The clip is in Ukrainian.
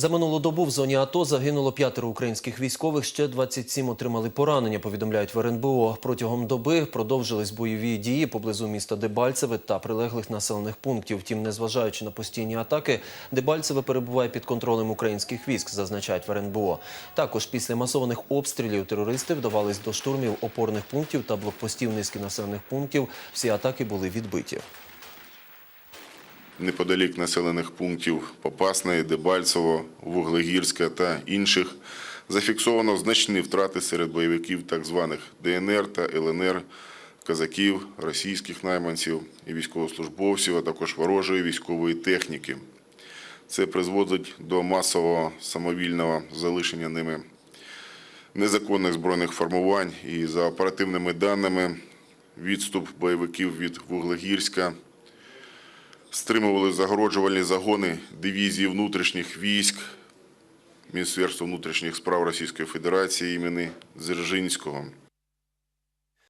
За минулу добу в зоні АТО загинуло п'ятеро українських військових, ще 27 отримали поранення, повідомляють в РНБО. Протягом доби продовжились бойові дії поблизу міста Дебальцеве та прилеглих населених пунктів. Втім, незважаючи на постійні атаки, Дебальцеве перебуває під контролем українських військ, зазначають в РНБО. Також після масованих обстрілів терористи вдавались до штурмів опорних пунктів та блокпостів низки населених пунктів. Всі атаки були відбиті. Неподалік населених пунктів Попасної, Дебальцево, Вуглегірська та інших зафіксовано значні втрати серед бойовиків так званих ДНР та ЛНР, казаків, російських найманців і військовослужбовців, а також ворожої військової техніки. Це призводить до масового самовільного залишення ними незаконних збройних формувань. І за оперативними даними, відступ бойовиків від Вуглегірська стримували загороджувальні загони дивізії внутрішніх військ Міністерства внутрішніх справ Російської Федерації імені Дзержинського.